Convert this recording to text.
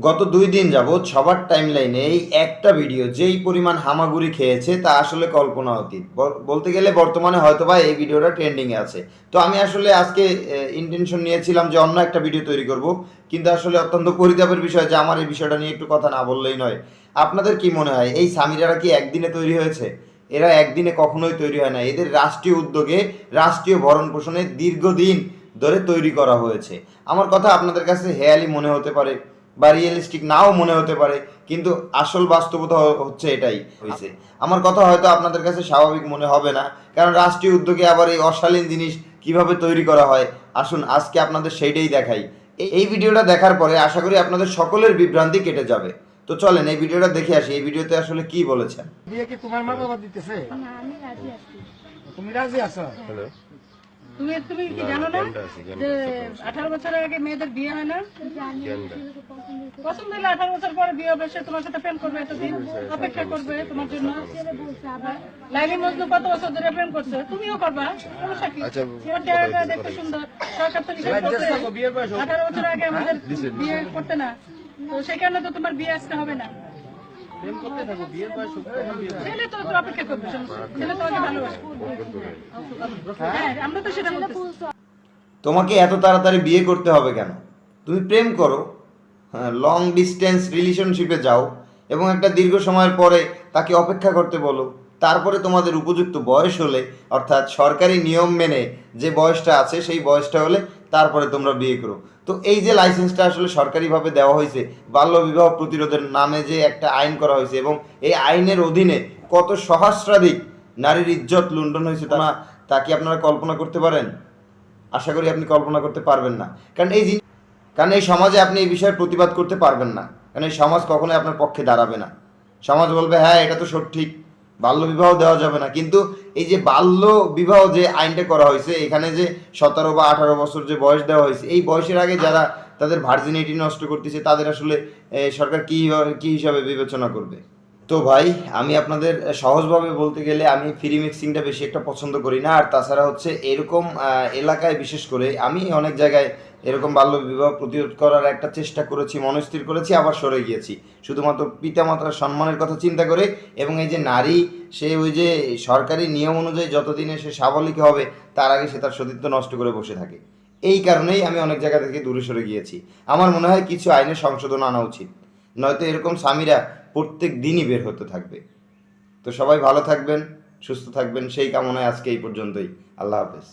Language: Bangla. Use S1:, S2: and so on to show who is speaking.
S1: গত দুই দিন যাবৎ সবার টাইম লাইনে এই একটা ভিডিও যেই পরিমাণ হামাগুড়ি খেয়েছে তা আসলে কল্পনা অতীত। বল- বলতে গেলে বর্তমানে হয়তো বা এই ভিডিওটা ট্রেন্ডিংয়ে আছে। তো আমি আসলে আজকে ইন্টেনশন নিয়েছিলাম যে অন্য একটা ভিডিও তৈরি করব, কিন্তু আসলে অত্যন্ত পরিতাপের বিষয় যে আমার এই বিষয়টা নিয়ে একটু কথা না বললেই নয়। আপনাদের কি মনে হয়, এই সামিরারা কি একদিনে তৈরি হয়েছে? এরা একদিনে কখনোই তৈরি হয় না। এদের রাষ্ট্রীয় উদ্যোগে, রাষ্ট্রীয় ভরণ পোষণে দীর্ঘদিন ধরে তৈরি করা হয়েছে। আমার কথা আপনাদের কাছে হেয়ালি মনে হতে পারে। বা রিয়েলিস্টিক নাও মনে হতে পারে কিন্তু আসল বাস্তবতা হচ্ছে এটাই হয়েছে আমার কথা হয়তো আপনাদের কাছে স্বাভাবিক মনে হবে না কারণ রাষ্ট্রীয় উদ্যোগে আবার এই অশালীন জিনিস কীভাবে তৈরি করা হয় আসুন আজকে আপনাদের সেইটাই দেখাই। এই ভিডিওটা দেখার পরে আশা করি আপনাদের সকলের বিভ্রান্তি কেটে যাবে। তো চলেন এই ভিডিওটা দেখে আসি এই ভিডিওতে আসলে কি বলেছেন?
S2: বিয়ে কি তোমার মা বাবা দিতেছে?
S3: না আমি রাজি আছি।
S2: তুমি রাজি আছো?
S4: তুমি তুমি কি জানো না যে আঠারো বছরের আগে মেয়েদের বিয়ে হয় না?
S3: পছন্দ
S4: হলে আঠারো বছর পরে বিয়ে হবে সে তোমার সাথে প্রেম করবে এতদিন অপেক্ষা করবে তোমার জন্য। লাইলি মজনু কত বছর ধরে প্রেম করছে? তুমিও করবা সমস্যা কি? তোমার চেহারাটা দেখতে সুন্দর সরকার তো নিষেধ করছে আঠারো বছর আগে আমাদের বিয়ে করতে না। তো সেই কারণে তো তোমার বিয়ে আসতে হবে না। ছেলে তো তো অপেক্ষা করবে ছেলে তো আগে ভালোবাসে। হ্যাঁ আমরা তো সেটা
S1: তোমাকে এত তাড়াতাড়ি বিয়ে করতে হবে কেন? তুমি প্রেম করো হ্যাঁ লং ডিস্টেন্স রিলেশনশিপে যাও এবং একটা দীর্ঘ সময়ের পরে তাকে অপেক্ষা করতে বলো। তারপরে তোমাদের উপযুক্ত বয়স হলে অর্থাৎ সরকারি নিয়ম মেনে যে বয়সটা আছে সেই বয়সটা হলে তারপরে তোমরা বিয়ে করো। তো এই যে লাইসেন্সটা আসলে সরকারিভাবে দেওয়া হয়েছে বাল্যবিবাহ প্রতিরোধের নামে যে একটা আইন করা হয়েছে এবং এই আইনের অধীনে কত সহস্রাধিক নারীর ইজ্জত লুণ্ঠন হয়েছে তা তা কি আপনারা কল্পনা করতে পারেন? আশা করি আপনি কল্পনা করতে পারবেন না। কারণ এই জিনিস কারণ এই সমাজে আপনি এই বিষয়ে প্রতিবাদ করতে পারবেন না। কারণ এই সমাজ কখনোই আপনার পক্ষে দাঁড়াবে না। সমাজ বলবে হ্যাঁ এটা তো সঠিক। বাল্য বিবাহ দেওয়া যাবে না। কিন্তু এই যে বাল্য বিবাহ যে আইনটা করা হয়েছে, এখানে যে সতেরো বা আঠারো বছর যে বয়স দেওয়া হয়েছে, এই বয়সের আগে যারা তাদের ভার্জিনিটি নষ্ট করতেছে, তাদের আসলে সরকার কী কী হিসাবে বিবেচনা করবে? তো ভাই, আমি আপনাদের সহজভাবে বলতে গেলে আমি ফ্রি মিক্সিংটা বেশি একটা পছন্দ করি না। আর তাছাড়া হচ্ছে এরকম এলাকায় বিশেষ করে আমি অনেক জায়গায় এরকম বাল্য বিবাহ প্রতিরোধ করার একটা চেষ্টা করেছি, মনস্থির করেছি, আবার সরে গিয়েছি। শুধুমাত্র পিতামাতার সম্মানের কথা চিন্তা করে এবং এই যে নারী, সে ওই যে সরকারি নিয়ম অনুযায়ী যতদিনে সে স্বাবলম্বী হবে, তার আগে সে তার সতীত্ব নষ্ট করে বসে থাকে। এই কারণেই আমি অনেক জায়গা থেকে দূরে সরে গিয়েছি। আমার মনে হয় কিছু আইনে সংশোধন আনা উচিত। নয়তো এরকম স্বামীরা প্রত্যেক দিনই বের হতে থাকবে। তো সবাই ভালো থাকবেন, সুস্থ থাকবেন, সেই কামনায় আজকে এই পর্যন্তই। আল্লাহ হাফেজ।